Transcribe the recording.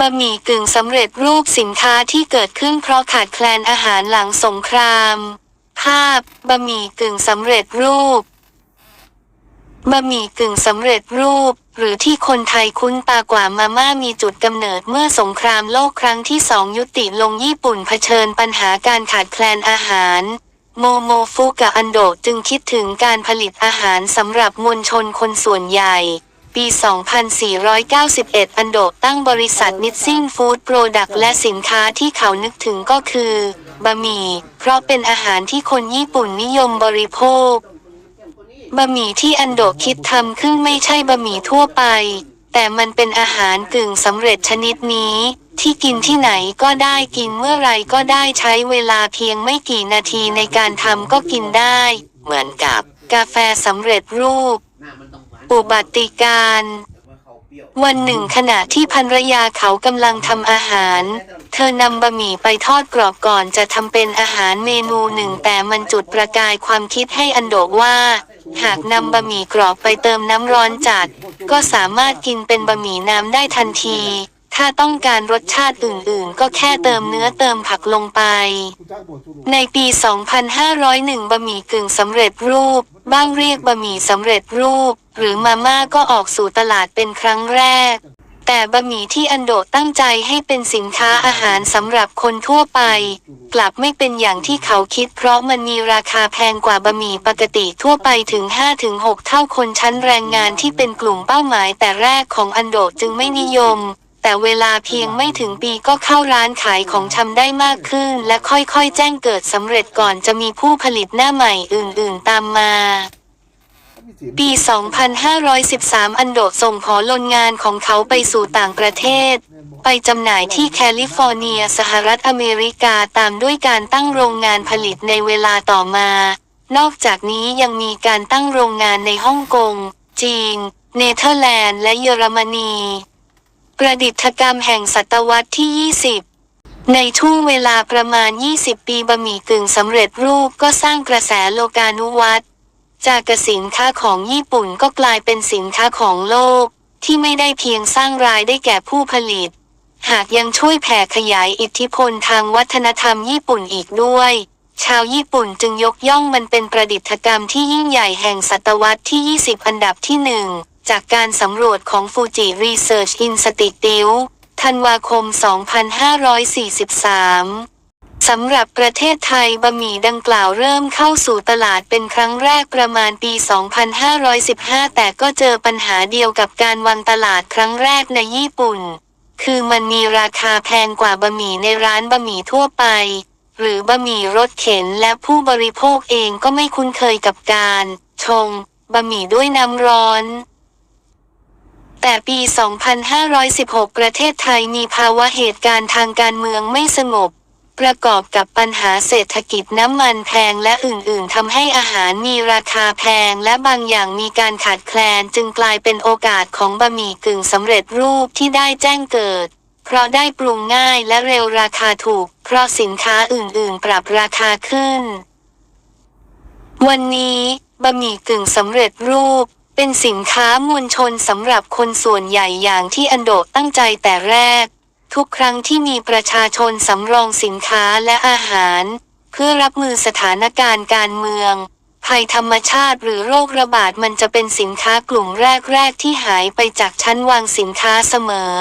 บะหมี่กึ่งสำเร็จรูปสินค้าที่เกิดขึ้นเพราะขาดแคลนอาหารหลังสงคราม ภาพบะหมี่กึ่งสำเร็จรูปบะหมี่กึ่งสำเร็จรูป หรือที่คนไทยคุ้นตากว่ามาม่ามีจุดกำเนิดเมื่อสงครามโลกครั้งที่สองยุติลงญี่ปุ่นเผชิญปัญหาการขาดแคลนอาหาร โมโมฟุกะอันโดะจึงคิดถึงการผลิตอาหารสำหรับมวลชนคนส่วนใหญ่ ปี 2491 อันโดตั้งบริษัทนิ t ซิ่งฟู้ดโปรดักต์และสินค้าที่เขานึกถึงก็คือบะหมี่ เพราะเป็นอาหารที่คนญี่ปุ่นนิยมบริโภค บะหมี่ที่อันโดคิดทำขึ้นไม่ใช่บะหมี่ทั่วไป แต่มันเป็นอาหารกึ่งสำเร็จชนิดนี้ ที่กินที่ไหนก็ได้กินเมื่อไรก็ได้ใช้เวลาเพียงไม่กี่นาทีในการทำก็กินได้ เหมือนกับ กาแฟสำเร็จรูป อุบัติการ วันหนึ่งขณะที่ภรรยาเขากำลังทำอาหาร เธอนำบะหมี่ไปทอดกรอบก่อนจะทำเป็นอาหารเมนูหนึ่งแต่มันจุดประกายความคิดให้อันโดกว่า หากนำบะหมี่กรอบไปเติมน้ำร้อนจัด ก็สามารถกินเป็นบะหมี่น้ำได้ทันที ถ้าต้องการรสชาติอื่นๆ ก็แค่เติมเนื้อเติมผักลงไป ในปี 2501 บะหมี่กึ่งสำเร็จรูป บ้างเรียกบะหมี่สำเร็จรูป หรือมาม่าก็ออกสู่ตลาดเป็นครั้งแรก แต่บะหมี่ที่อันโดตั้งใจให้เป็นสินค้าอาหารสำหรับคนทั่วไป กลับไม่เป็นอย่างที่เขาคิด เพราะมันมีราคาแพงกว่าบะหมี่ปกติทั่วไปถึง 5-6 เท่าคนชั้นแรงงานที่เป็นกลุ่มเป้าหมายแต่แรกของอันโดจึงไม่นิยม แต่เวลาเพียงไม่ถึงปีก็เข้าร้านขายของชำได้มากขึ้น และค่อยๆ แจ้งเกิดสำเร็จก่อนจะมีผู้ผลิตหน้าใหม่อื่นๆตามมาปี 2513 อันโดส่งขอลนงานของเขาไปสู่ต่างประเทศ ไปจำหน่ายที่แคลิฟอร์เนีย สหรัฐอเมริกาตามด้วยการตั้งโรงงานผลิตในเวลาต่อมา นอกจากนี้ยังมีการตั้งโรงงานในฮ่องกง จีน เนเธอร์แลนด์ และเยอรมนี ประดิษฐกรรมแห่งศตวรรษที่ 20 ในช่วงเวลาประมาณ 20 ปีบะหมี่กึ่งสำเร็จรูปก็สร้างกระแสโลกานุวัตจากสินค้าของญี่ปุ่นก็กลายเป็นสินค้าของโลก ที่ไม่ได้เพียงสร้างรายได้แก่ผู้ผลิต หากยังช่วยแผ่ขยายอิทธิพลทางวัฒนธรรมญี่ปุ่นอีกด้วย ชาวญี่ปุ่นจึงยกย่องมันเป็นประดิษฐกรรมที่ยิ่งใหญ่แห่งศตวรรษที่ 20 อันดับที่หนึ่ง จากการสำรวจของ Fuji Research Institute ธันวาคม 2543 สำหรับประเทศไทยบะหมี่ดังกล่าวเริ่มเข้าสู่ตลาดเป็นครั้งแรกประมาณปี 2515 แต่ก็เจอปัญหาเดียวกับการวางตลาดครั้งแรกในญี่ปุ่น คือมันมีราคาแพงกว่าบะหมี่ในร้านบะหมี่ทั่วไป หรือบะหมี่รถเข็นและผู้บริโภคเองก็ไม่คุ้นเคยกับการ ชง บะหมี่ด้วยน้ำร้อน แต่ปี 2516 ประเทศไทยมีภาวะเหตุการณ์ทางการเมืองไม่สงบ ประกอบกับปัญหาเศรษฐกิจน้ำมันแพงและอื่นๆทำให้อาหารมีราคาแพงและบางอย่างมีการขาดแคลนจึงกลายเป็นโอกาสของบะหมี่กึ่งสำเร็จรูปที่ได้แจ้งเกิด เพราะได้ปรุงง่ายและเร็วราคาถูก เพราะสินค้าอื่นๆ ปรับราคาขึ้น วันนี้บะหมี่กึ่งสำเร็จรูป เป็นสินค้ามวลชนสำหรับคนส่วนใหญ่อย่างที่อันโดตั้งใจแต่แรก ทุกครั้งที่มีประชาชนสำรองสินค้าและอาหาร เพื่อรับมือสถานการณ์การเมือง ภัยธรรมชาติหรือโรคระบาดมันจะเป็นสินค้ากลุ่มแรก ๆ ที่หายไปจากชั้นวางสินค้าเสมอ